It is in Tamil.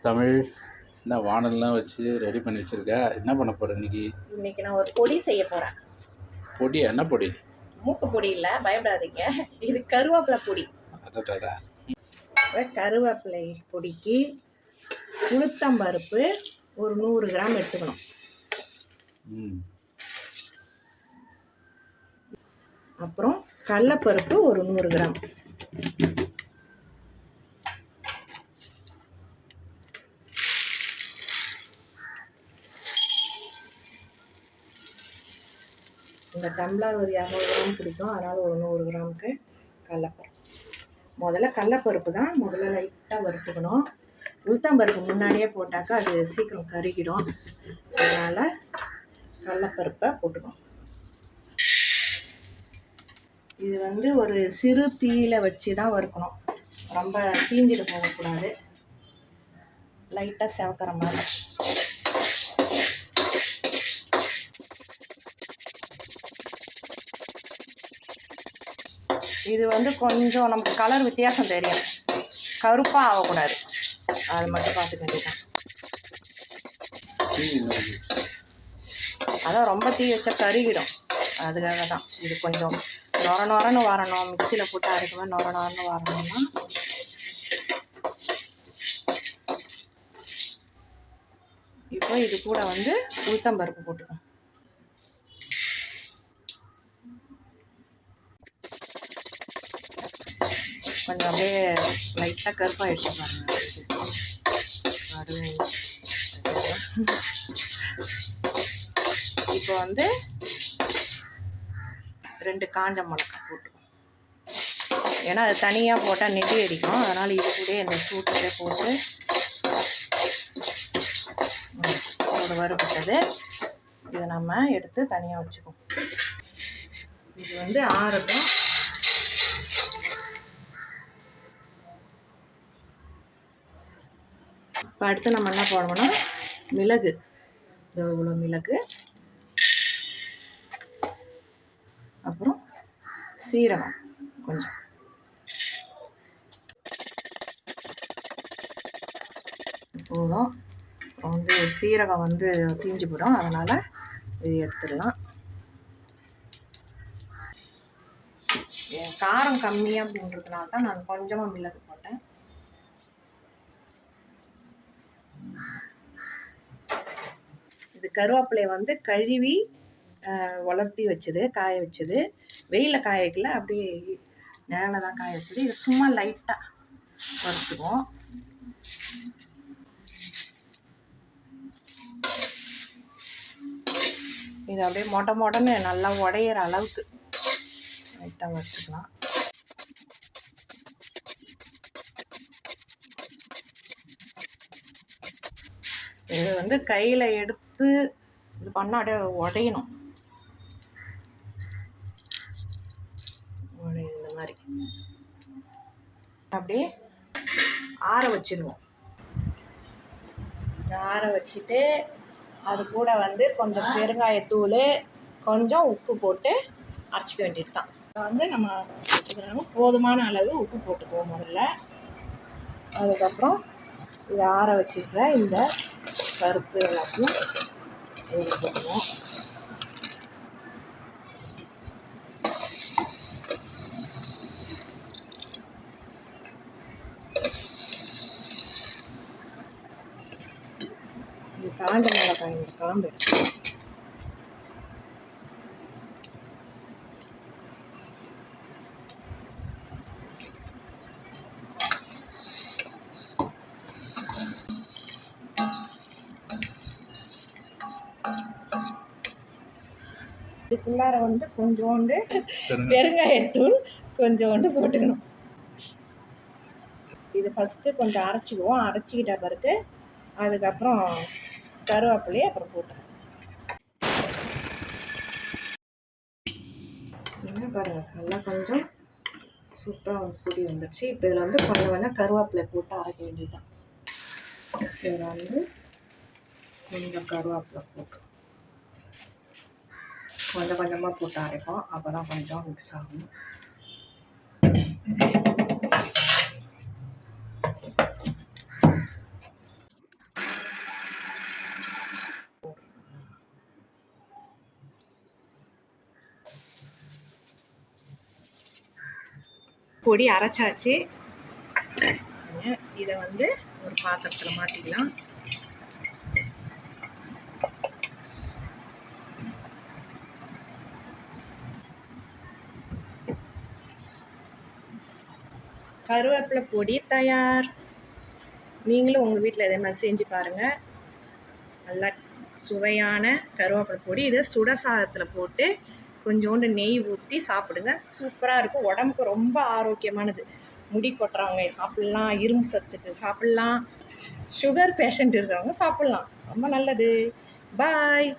தமிழ் என்ன வானல்லாம் வச்சு ரெடி பண்ணி வச்சுருக்க. என்ன பண்ண போகிற இன்னைக்கு? இன்னைக்கு நான் ஒரு பொடி செய்ய போறேன். பொடி என்ன பொடி? மூக்கு பொடி இல்லை பயப்படாதீங்க. இது கருவேப்பிலை பொடி. கருவேப்பிலை பொடிக்கு உளுத்தம்பருப்பு ஒரு நூறு கிராம் எடுத்துக்கணும். ம். அப்புறம் கடலப்பருப்பு ஒரு நூறு கிராம். இந்த டம்ளர் ஒரு இரநூறு கிராம் பிடிக்கும். அதனால் ஒரு நூறு கிராமுக்கு கடலப்பருப்பு. முதல்ல கடலப்பருப்பு தான் முதல்ல லைட்டாக வறுத்துக்கணும். உளுத்தம்பருப்பு முன்னாடியே போட்டாக்கா அது சீக்கிரம் கருகிடும். அதனால் கடலப்பருப்பை போட்டுக்கணும். இது வந்து ஒரு சிறு தீயில வச்சு தான் வறுக்கணும். ரொம்ப தீஞ்சிட்டு போகக்கூடாது. லைட்டாக செவக்கிற மாதிரி. இது வந்து கொஞ்சம் நமக்கு கலர் வித்தியாசம் தெரியும். கருப்பாக ஆகக்கூடாது. அது மட்டும் பார்த்துக்க வேண்டியதான் அதான் ரொம்ப தீ வச்சா கருகிடும். அதுக்காக தான் இது கொஞ்சம் நொர நொரன்னு வரணும். மிக்சியில் போட்டு அரைக்கும்போது நொர நொரன்னு வரணும்னா. இப்போ இது கூட வந்து உளுத்தம்பருப்பு போட்டுக்கணும். கொஞ்சம் அப்படியே லைட்டாக கருப்பாகிடுச்சு பாருங்க. அது இப்போ வந்து ரெண்டு காஞ்ச மிளகாய் போட்டுக்கோம் ஏன்னா அது தனியாக போட்டால் நெடி அடிக்கும் அதனால் இது கூட இந்த சூட்டில் போட்டு ஒரு வறுபட்டது. இதை நம்ம எடுத்து தனியாக வச்சுக்குவோம் இது வந்து ஆறட்டும் இப்போ அடுத்து நம்ம என்ன போடணும்னா மிளகு. இதோ இவ்வளோ மிளகு. அப்புறம் சீரகம் கொஞ்சம். போதும். அப்புறம் வந்து சீரகம் வந்து தீஞ்சு போடும் அதனால் இது எடுத்துடலாம். என் காரம் கம்மியாக அப்படின்றதுனால தான் நான் கொஞ்சமாக மிளகு போட்டேன். கருவேப்பிலையை வந்து கழுவி வளர்த்தி உலர்த்தி வச்சது காய வச்சது. வெயிலில் காய வைக்கல அப்படியே நிழலில் தான் காய வச்சது. இது சும்மா லைட்டாக வறுத்துக்குவோம். இது அப்படியே மொட்டை மொட்டன்னு நல்லா உடையிற அளவுக்கு லைட்டாக வறுத்துக்கலாம். இது வந்து கையில் எடுத்து இது பண்ணால் அப்படியே உடையணும். இந்த மாதிரி. அப்படியே ஆற வச்சிடுவோம் ஆற வச்சுட்டு அது கூட வந்து கொஞ்சம் பெருங்காயத்தூள் கொஞ்சம் உப்பு போட்டு அரைச்சிக்க வேண்டியது தான் வந்து நம்ம இதில் போதுமான அளவு உப்பு போட்டுக்குவோம் முதல்ல. அதுக்கப்புறம் இதை ஆற வச்சுருக்கிற இந்த பருப்பு எல்லாத்தையும் இதில் போட்டுக்குவோம் இது மிளகாய் காம்பு. இதுக்குள்ளார வந்து கொஞ்சோண்டு பெருங்காயத்தூள் கொஞ்சோண்டு போட்டுக்கணும். இது ஃபஸ்ட்டு கொஞ்சம் அரைச்சிக்குவோம். அரைச்சிக்கிட்ட பிறகு அதுக்கப்புறம் கருவேப்பிலையை அப்புறம் போட்டுக்கணும். என்ன பாருங்க நல்லா கொஞ்சம் சூப்பராக பொடி வந்துடுச்சு இப்போ இதில் வந்து கொஞ்சம் கொஞ்சம் கருவேப்பிலை போட்டு அரைக்க வேண்டியதுதான். இதில் வந்து கொஞ்சம் கருவேப்பிலை போட்டு கொஞ்சம் கொஞ்சமாக போட்டு அரைப்போம். அப்போ தான் கொஞ்சம் மிக்ஸ் ஆகும். பொடி அரைச்சாச்சு. இதை வந்து ஒரு பாத்திரத்தில் மாற்றிக்கலாம் கருவேப்பிலை பொடி தயார். நீங்களும் உங்கள் வீட்டில் இதே மாதிரி செஞ்சு பாருங்கள் நல்லா சுவையான கருவேப்பிலை பொடி. இதை சுட சாதத்தில் போட்டு கொஞ்சோண்டு நெய் ஊற்றி சாப்பிடுங்க. சூப்பராக இருக்கும். உடம்புக்கு ரொம்ப ஆரோக்கியமானது. முடி கொட்டுறவங்க சாப்பிட்லாம். இரும்பு சத்துக்கு சாப்பிட்லாம். சுகர் பேஷண்ட் இருக்கிறவங்க சாப்பிட்லாம். ரொம்ப நல்லது. பாய்